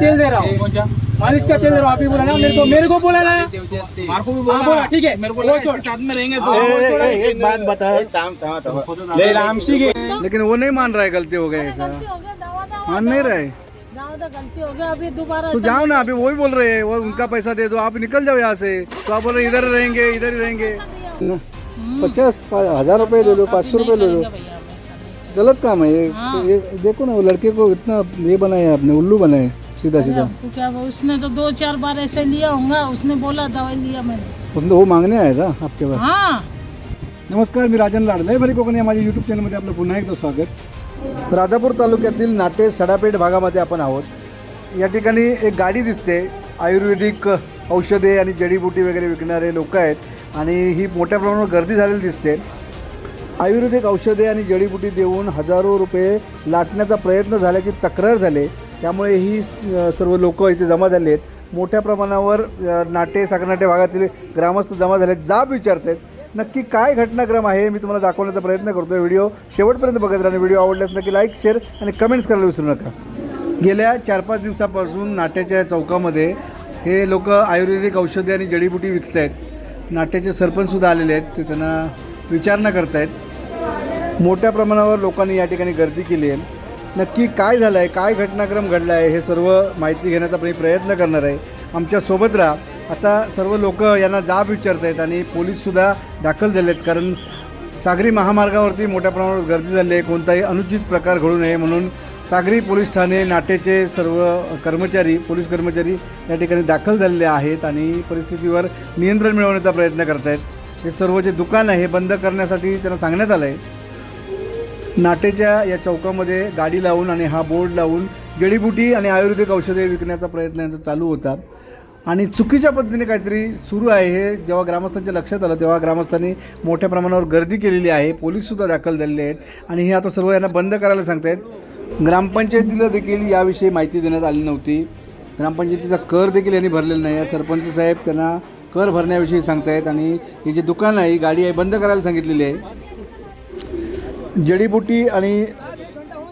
तेल दे रहा हूँ। मालिश का तेल दे रहा हूँ आप ही बोला ना मेरे को मेरे को बोला ना। मार को भी हाँ, बोला, ठीक है मेरे को लगा वो छोड़। इसके साथ में रहेंगे हाँ, एक बात बता। ले रामसी के लेकिन वो नहीं मान रहा है गलती हो गई ऐसा। गलती हो गया दवा दवा मान नहीं रहे। तो गलती हो गया अभी दोबारा तो जाओ ना अभी वही बोल रहे हैं वो उनका पैसा दे दो आप निकल जाओ यहाँ से। तो आप बोल रहे इधर रहेंगे इधर ही रहेंगे। पचास हज़ार रुपए ले लो पाँच सौ रुपए ले लो गलत काम है ये, ये देखो ना वो लड़के को इतना ये बनाया आपने उल्लू बनाए सीधा सीधा। आपको क्या बोला? उसने तो दो चार बार ऐसे लिया होगा उसने बोला दवाई लिया मैंने। वो मागणे आहे का आपके पास? हाँ। नमस्कार मी राजन लाडले भरी कोकण या माझ्या यूट्यूब चॅनलमध्ये आपलं पुन्हा एकदा स्वागत. राजापूर तालुक्यातील नाटे सडापेठ भागामध्ये आपण आहोत. या ठिकाणी एक गाडी दिसते आयुर्वेदिक औषधे आणि जडीबुटी वगैरे विकणारे लोक आहेत आणि ही मोठ्या प्रमाणावर गर्दी झालेली दिसते. आयुर्वेदिक औषधे आणि जडीबुटी देऊन हजारो रुपये लाटण्याचा प्रयत्न झाल्याची तक्रार झाली. त्यामुळे ही सर्व लोक इथे जमा झाले आहेत. मोठ्या प्रमाणावर नाटे साकरनाटे भागातील ग्रामस्थ जमा झाले आहेत जाब विचारत आहेत नक्की काय घटनाक्रम आहे मी तुम्हाला दाखवण्याचा प्रयत्न करतो व्हिडिओ शेवटपर्यंत बघत राहा व्हिडिओ आवडल्यास नक्की लाईक शेअर आणि कमेंट्स करायला विसरू नका. गेल्या चार पाच दिवसापासून नाट्याच्या चौकामध्ये हे लोक आयुर्वेदिक औषधे आणि जडीबुटी विकत आहेत नाट्याचे सरपंचसुद्धा आलेले आहेत ते त्यांना विचारणा करतायत. मोठ्या प्रमाणावर लोकांनी या ठिकाणी गर्दी केली आहे. नक्की काय झालं आहे काय घटनाक्रम घडला आहे हे सर्व माहिती घेण्याचा मी प्रयत्न करणार आहे. आमच्यासोबत राहा. आता सर्व लोक यांना जाब विचारत आहेत आणि पोलीससुद्धा दाखल झाले आहेत कारण सागरी महामार्गावरती मोठ्या प्रमाणावर गर्दी झाली आहे. कोणताही अनुचित प्रकार घडू नये म्हणून सागरी पोलीस ठाणे नाटेचे सर्व कर्मचारी पोलीस कर्मचारी या ठिकाणी दाखल झालेले आहेत आणि परिस्थितीवर नियंत्रण मिळवण्याचा प्रयत्न करत आहेत हे सर्व जे दुकान आहे बंद करण्यासाठी त्यांना सांगण्यात आलं आहे नाटेच्या या चौकामध्ये गाडी लावून आणि हा बोर्ड लावून जडीबुटी आणि आयुर्वेदिक औषधे विकण्याचा प्रयत्न यांचा चालू होता आणि चुकीच्या पद्धतीने काहीतरी सुरू आहे हे जेव्हा ग्रामस्थांच्या लक्षात आलं तेव्हा ग्रामस्थांनी मोठ्या प्रमाणावर गर्दी केलेली आहे. पोलीससुद्धा दाखल झालेले आहेत. आणि हे आता सर्व यांना बंद करायला सांगतायत. ग्रामपंचायतीला देखील याविषयी माहिती देण्यात आली नव्हती. ग्रामपंचायतीचा कर देखील यांनी भरलेला नाही. आहे सरपंच साहेब त्यांना कर भरण्याविषयी सांगतायत. आणि ही जी दुकान आहे गाडी आहे बंद करायला सांगितलेली आहे. जडीबुटी आणि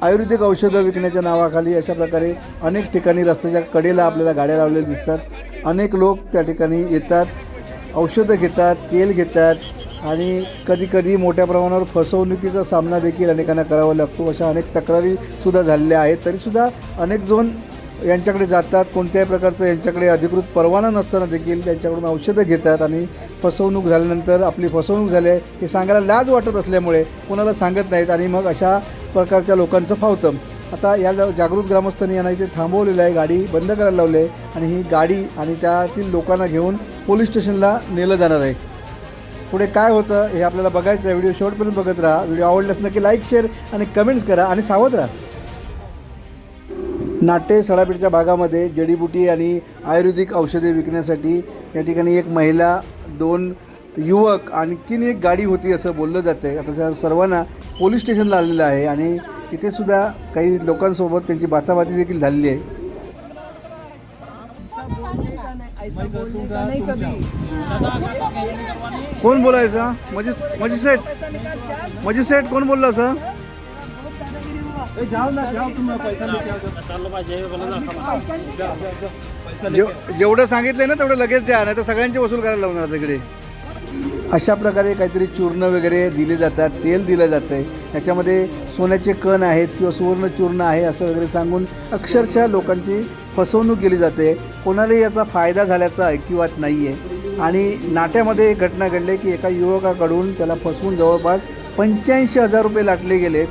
आयुर्वेदिक औषधं विकण्याच्या नावाखाली अशा प्रकारे अनेक ठिकाणी रस्त्याच्या कडेला आपल्याला गाड्या लावलेल्या दिसतात. अनेक लोक त्या ठिकाणी येतात औषधं घेतात तेल घेतात आणि कधीकधी मोठ्या प्रमाणावर फसवणुकीचा सामना देखील अनेकांना करावा लागतो. अशा अनेक तक्रारीसुद्धा झालेल्या आहेत. तरीसुद्धा अनेक जण यांच्याकडे जातात कोणत्याही प्रकारचं यांच्याकडे अधिकृत परवाना नसताना देखील त्यांच्याकडून औषधं घेतात आणि फसवणूक झाल्यानंतर आपली फसवणूक झाली आहे हे सांगायला लाज वाटत असल्यामुळे कोणाला सांगत नाहीत आणि मग अशा प्रकारच्या लोकांचं फावतं. आता या जागृत ग्रामस्थांनी यांना इथे थांबवलेलं आहे गाडी बंद करायला लावली आहे आणि ही गाडी आणि त्यातील लोकांना घेऊन पोलीस स्टेशनला नेलं जाणार आहे. पुढे काय होतं हे आपल्याला बघायचं आहे. व्हिडिओ शेवटपर्यंत बघत राहा. व्हिडिओ आवडल्यास नक्की लाईक शेअर आणि कमेंट्स करा आणि सावध राहा. नाटे सडापीठच्या भागामध्ये जडीबुटी आणि आयुर्वेदिक औषधे विकण्यासाठी या ठिकाणी एक महिला दोन युवक आणखीन एक गाडी होती असं बोललं जातं आहे आता त्या सर्वांना पोलीस स्टेशनला आलेलं आहे आणि इथे सुद्धा काही लोकांसोबत त्यांची बाचाबाची देखील झालेली आहे. कोण बोलायचं? मजी मजिस्ट्रेट मजिस्ट्रेट कोण बोललं असं? जेवढं सांगितलंय ना तेवढं लगेच द्या नाही तर सगळ्यांचे वसूल करायला लावणार तिकडे अशा प्रकारे काहीतरी चूर्ण वगैरे दिले जातात तेल दिलं जातं आहे त्याच्यामध्ये सोन्याचे कण आहेत किंवा सुवर्ण चूर्ण आहे असं वगैरे सांगून अक्षरशः लोकांची फसवणूक केली जाते. कोणालाही याचा फायदा झाल्याचा ऐकिवात नाही आहे आणि नाट्यामध्ये एक घटना घडली की एका युवकाकडून त्याला फसवून जवळपास पंच्याऐंशी हजार रुपये लाटले गेलेत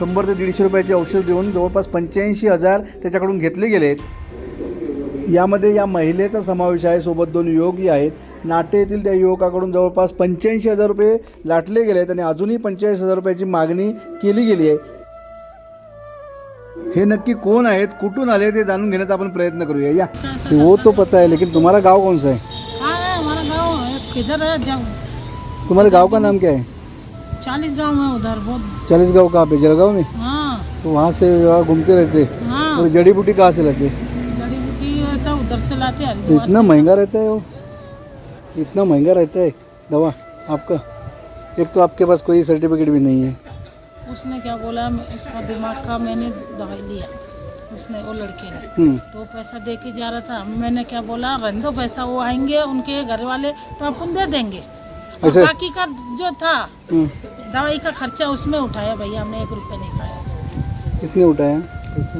शंभर ते दीडशे रुपयाचे औषध देऊन जवळपास पंच्याऐंशी हजार त्याच्याकडून घेतले गेलेत. यामध्ये या महिलेचा समावेश आहे सोबत दोन युवकही आहेत. नाटे येथील त्या युवकाकडून जवळपास पंच्याऐंशी हजार रुपये लाटले गेले आहेत आणि अजूनही पंचेचाळीस हजार रुपयाची मागणी केली गेली आहे. हे नक्की कोण आहेत कुठून आले ते जाणून घेण्याचा आपण प्रयत्न करूया. या. वो तो पता है लेकिन तुम्हारा गांव कौन सा है हाँ है हमारा गाँव है है तुम्हारे का नाम क्या है चालीस गाँव है उधर बहुत। चालीस गाँव कहाँ पे? जलगांव में? हाँ। तो वहाँ से घूमते रहते? हाँ। और जड़ी बूटी कहाँ से लाते? जड़ी बूटी ऐसा उधर से लाते हैं तो इतना महँगा रहता है वो? इतना महँगा रहता है दवा आपका? एक तो आपके पास कोई सर्टिफिकेट भी नहीं है। उसने क्या बोला उसका दिमाग का मैंने दवाई लिया। उसने वो लड़के ने। हम्म, तो पैसा दे के जा रहा था। मैंने क्या बोला रहने दो पैसा वो आएँगे उनके घर वाले तो अपन दे देंगे। ऐसे? बाकी का जो था हम्म। दवाई का खर्चा उसमें उठाया भैया हमने एक रुपये नहीं खाया किसने उठाया? पैसा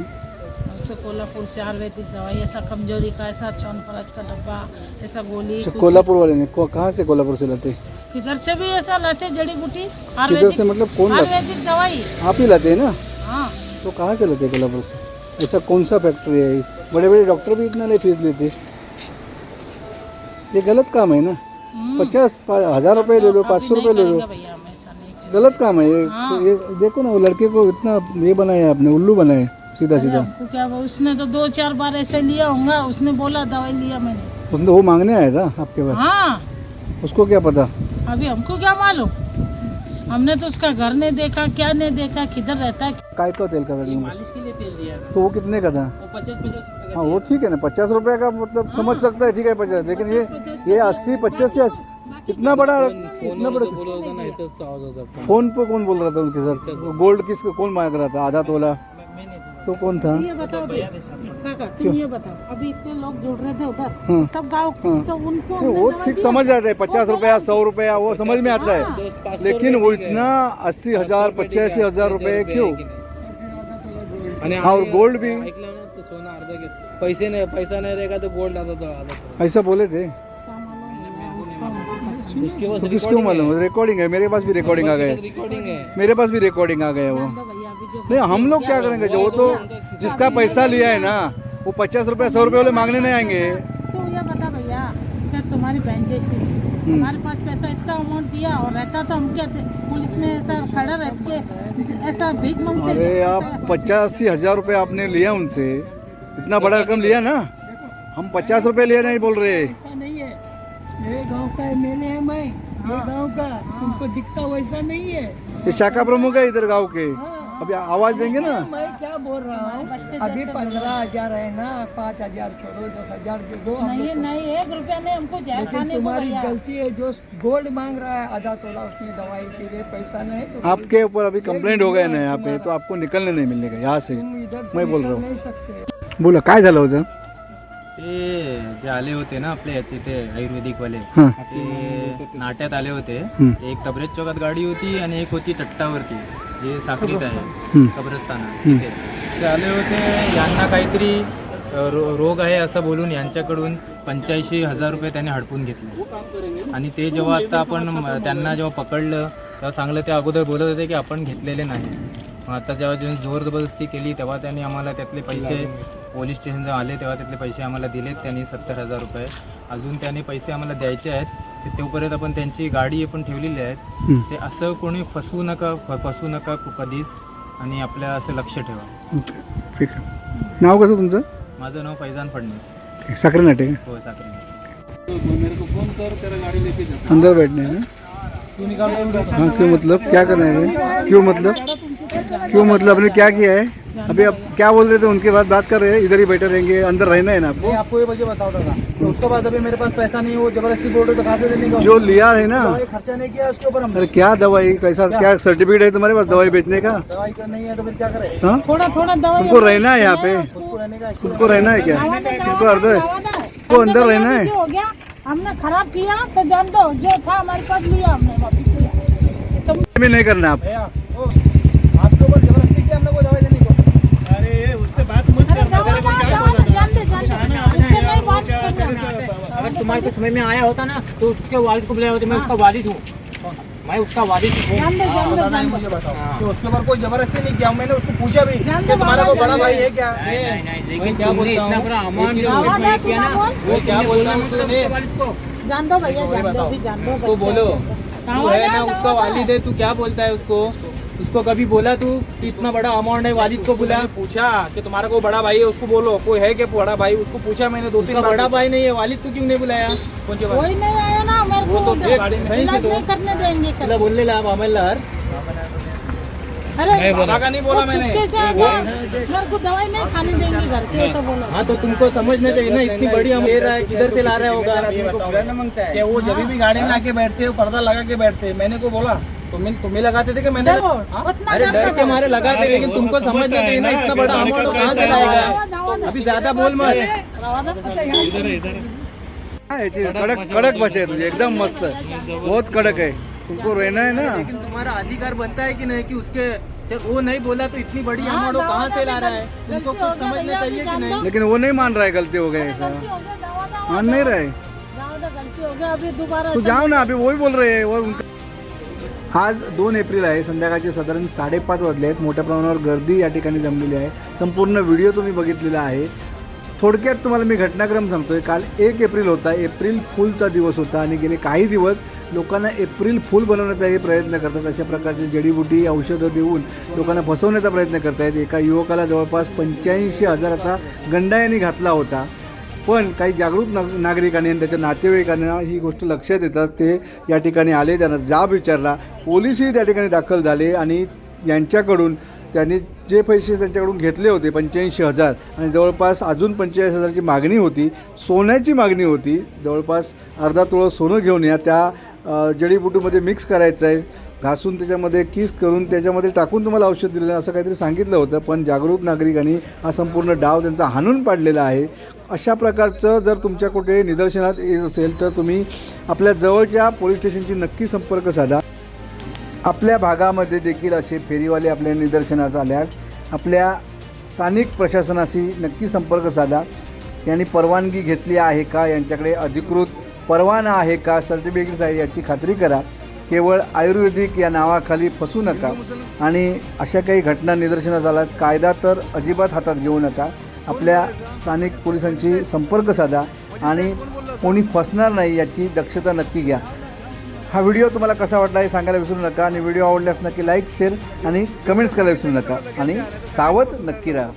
उससे कोल्हापुर से आयुर्वेदिक दवाई ऐसा कमज़ोरी का ऐसा चौनफरज का डब्बा ऐसा गोली अच्छा, कोल्हापुर वाले ने कहाँ से कोल्हापुर से लाते? किधर से भी ऐसा लाते जड़ी बूटी? किधर से मतलब कौन आयुर्वेदिक दवाई। आप ही लाते हैं ना? हाँ। तो कहाँ से लाते कोल्हापुर से? ऐसा कौन सा फैक्ट्री है? बड़े बड़े डॉक्टर भी इतना नहीं फ़ीस लेते। ये गलत काम है ना। पचास हज़ार रुपए ले लो पाँच सौ रुपए रुपये ले लो। गलत काम है ये। हाँ। ये देखो ना वो लड़के को इतना ये बनाया आपने उल्लू बनाए सीधा सीधा क्या? उसने तो दो चार बार ऐसे लिया होगा उसने बोला दवाई लिया मैंने। उसने वो मांगने आया था आपके पास? हाँ। उसको क्या पता? अभी हमको क्या मालूम? हमने तो उसका घर नहीं देखा क्या नहीं देखा किधर रहता है काय का तेल का वैल्यू मालिश के लिए तेल दिया था तो वो कितने का था? पचास पचास हाँ वो ठीक है ना पचास रुपए का मतलब समझ सकता है ठीक है पचास। लेकिन ये ये अस्सी पचास या इतना बड़ा इतना बड़ा फ़ोन। पे कौन बोल रहा था उनके साथ? गोल्ड किसको कौन मांग रहा था? आधा तोला। तो कौन था? ये बताओ काका तुम ये बताओ। अभी इतने लोग जुड़ रहे थे। उधर। सब गांव तो उनको हमने वो ठीक। समझ जाते हैं पचास रुपया सौ रुपया वो समझ में आता है। लेकिन वो इतना अस्सी हजार पचासी हजार रुपये क्यों? हाँ। और गोल्ड भी। पैसे नाही पैसा नाही रहेगा तो गोल्ड आता तो ऐसा बोले थे? तो किसको मालूम? रिकॉर्डिंग है मेरे पास भी रिकॉर्डिंग आ गए। मेरे पास भी रिकॉर्डिंग आ गया वो। नहीं हम लोग क्या करेंगे? जो वो तो जिसका पैसा लिया है ना वो पचास रुपया सौ रुपये वाले मांगने नहीं आएँगे। तो ये बता भैया क्या तुम्हारी बहन जैसी हमारे पास पैसा इतना अमाउंट दिया और रहता तो हम क्या पुलिस में ऐसा खड़ा रह के ऐसा भीख मांगते अरे आप पचासी हज़ार रुपये आपने लिया उनसे। इतना बड़ा रकम लिया ना। हम पचास रुपये लिया नहीं बोल रहे। है का है मैंने है मैं ये गाँव का तुमको दिखता वैसा नहीं है। ये शाखा प्रमुख है इधर गाँव के। अभी आवाज़ देंगे ना? मैं क्या बोल रहा हूँ? अभी पंद्रह हज़ार है ना पाँच हज़ार छोड़ो दस हज़ार दे दो। नहीं नहीं एक रुपया नहीं हमको लेकिन तुम्हारी गलती है जो गोल्ड मांग रहा है आधा तोला उसने दवाई के लिए पैसा नहीं तो आपके ऊपर अभी कंप्लेंट हो गया ना यहाँ पे तो आपको निकलने नहीं मिलेगा यहाँ से। मैं बोल रहा हूँ। बोला काय झालं होतं? ते जे आले होते ना आपल्या याचे ते आयुर्वेदिक वाले ते नाट्यात आले होते. एक तबरेज चौकात गाडी होती आणि एक होती तट्टावरती जे साखरीत आहे. कब्रस्ताना. तिथे. ते आले होते यांना काहीतरी रो- रोग आहे असं बोलून यांच्याकडून पंच्याऐंशी हजार रुपये त्यांनी हडपून घेतले. आणि ते जेव्हा आता आपण त्यांना जेव्हा पकडलं तेव्हा सांगलं ते अगोदर बोलत होते की आपण घेतलेले नाही. आता जेव्हा जेव्हा जोर जबरदस्ती केली तेव्हा त्यांनी आम्हाला त्यातले पैसे पोलीस स्टेशन जेव्हा आले तेव्हा त्यातले पैसे आम्हाला दिलेत त्यांनी सत्तर हजार रुपये. अजून त्यांनी पैसे आम्हाला द्यायचे आहेत. ते तोपर्यंत आपण त्यांची गाडी पण ठेवलेली आहेत. हम्म. ते असं कोणी फसवू नका फ- फसवू नका कधीच आणि आपल्या असं लक्ष ठेवा. ओके. ठीक आहे. नाव कसं तुमचं? माझं नाव फैजान फडणीस साखरे नाटे का? हो साखरी अंदर बैठने ना क्यों मतलब? क्या करना है? क्यों मतलब? क्यों? मतलब आपने क्या किया है? अभी आप क्या बोल रहे थे? उनके बाद बात कर रहे हैं। इधर ही बैठे रहेंगे। अंदर रहना है ना आपको? आपको ये वजह बताता था कि उसके बाद अभी मेरे पास पैसा नहीं है वो ज़बरदस्ती बोल रहे तो कहाँ से देने का। जो लिया है ना। खर्चा नहीं किया उसके ऊपर अरे क्या दवाई? कैसा क्या? सर्टिफिकेट है तुम्हारे पास दवाई बेचने का? दवाई का नहीं है तो फिर क्या करें? हाँ? थोड़ा थोड़ा दवाई तुमको रहना है यहाँ पे। उसको रहने का तुमको रहना है क्या? तुमको अर्ध तुमको अंदर रहना है। हमने खराब किया तो जान दो जो था हमारे पास लिया हमने वापिस में नहीं करना आप। मोबाइल के समय में आया होता ना तो उसके वालिद को बुलाया होता मैं उसका वालिद हूँ। मैं उसका वालिद हूँ। हाँ, हाँ। उसके ऊपर कोई ज़बरदस्ती नहीं किया मैंने उसको पूछा भी तुम्हारा वो बड़ा भाई है क्या? लेकिन क्या बोलता इतना बड़ा अमान किया ना वो क्या बोल रहा बोलना जान दो भैया तो जान दो भी जान दो तो तू बोलो तू है ना उसका वालिद है तू क्या बोलता है उसको? उसको कभी बोला तू कि इतना बड़ा अमाउंट है वालिद को बुला। पूछा कि तुम्हारा कोई बड़ा भाई है उसको बोलो कोई है क्या बड़ा भाई? उसको पूछा मैंने दो तीन बड़ा भाई नहीं है वालिद को क्यों नहीं बुलाया? कौन सी बात कोई नहीं आया ना मेरे वो को तो गाड़ी में नहीं इलाज तो- नहीं करने देंगे तुला बोलले ला अमलदार अरे बाबा का नहीं बोला मैंने। चुपके आ गया मेरे को दवाई नहीं खाने देंगे घर के ऐसा बोला। हाँ तो तुमको समझना चाहिए ना इतनी बड़ी हम ले रहा है किधर से ला रहा है होगा? कि वो जब भी गाड़ी में आके बैठते हैं पर्दा लगा के बैठते हैं मैंने को बोला तुम्हें तुम्हें लगाते थे कि मैंने हाँ? अरे डर के मारे लगाते लेकिन तुमको समझना चाहिए ना इतना बड़ा अमाउंट तो कहाँ से लाएगा अभी ज़्यादा बोल मत हाँ, कडक कडक आहे तुझी एकदम मस्त है बहुत कडक आहे तुमको रहना है ना लेकिन तुम्हारा अधिकार बनता है कि नहीं कि उसके जब वो नहीं बोला तो इतनी बड़ी अमाउंट वो कहाँ से ला रहा है तुमको कुछ समझना चाहिए कि नहीं लेकिन वो नहीं मान रहा है गलती हो गई ऐसा मान नहीं रहे गलती हो गया अभी दोबारा तू जाओ ना अभी वही बोल रहे हैं वो उनका आज दोन एप्रिल आहे. संध्याकाळचे साधारण साडेपाच वाजले आहेत. मोठ्या प्रमाणावर गर्दी या ठिकाणी जमलेली आहे. संपूर्ण व्हिडिओ तुम्ही बघितलेला आहे. थोडक्यात तुम्हाला मी घटनाक्रम सांगतोय. काल एक एप्रिल होता. एप्रिल फुलचा दिवस होता आणि गेले काही दिवस लोकांना एप्रिल फुल बनवण्याचाही प्रयत्न करतात. अशा प्रकारची जडीबुटी औषधं देऊन लोकांना फसवण्याचा प्रयत्न करतायत. एका युवकाला जवळपास पंच्याऐंशी हजाराचा गंडा यांनी घातला होता. पण काही जागरूक नाग नागरिकांनी आणि त्याच्या नातेवाईकांना ही गोष्ट लक्षात येतात ते या ठिकाणी आले त्यांना जाब विचारला. पोलीसही त्या ठिकाणी दाखल झाले आणि यांच्याकडून त्यांनी जे पैसे त्यांच्याकडून घेतले होते पंच्याऐंशी हजार आणि जवळपास अजून पंचेचाळीस हजाराची मागणी होती सोन्याची मागणी होती जवळपास अर्धा तोळं सोनं घेऊन या त्या अ, जडीबुटीमध्ये मिक्स करायचं आहे घासून त्याच्यामध्ये किस करून त्याच्यामध्ये टाकून तुम्हाला औषध दिलं असं काहीतरी सांगितलं होतं. पण जागरूक नागरिकांनी हा संपूर्ण डाव त्यांचा हाणून पाडलेला आहे. अशा प्रकारचं जर तुमच्या कुठे निदर्शनात येत असेल तर तुम्ही आपल्या जवळच्या पोलीस स्टेशनशी नक्की संपर्क साधा. आपल्या भागामध्ये देखील असे फेरीवाले आपल्या निदर्शनास आल्यास आपल्या स्थानिक प्रशासनाशी नक्की संपर्क साधा. यांनी परवानगी घेतली आहे का? यांच्याकडे अधिकृत परवाना आहे का? सर्टिफिकेट्स आहे याची खात्री करा. केवळ आयुर्वेदिक या नावाखाली फसू नका आणि अशा काही घटना निदर्शनास आल्यास कायदा तर अजिबात हातात घेऊ नका. आपल्या स्थानिक पोलिसांशी संपर्क साधा आणि कोणी फसणार नाही याची दक्षता नक्की घ्या. हा व्हिडिओ तुम्हाला कसा वाटला हे सांगायला विसरू नका आणि व्हिडिओ आवडल्यास नक्की लाईक शेअर आणि कमेंट्स करायला विसरू नका आणि सावध नक्की राहा.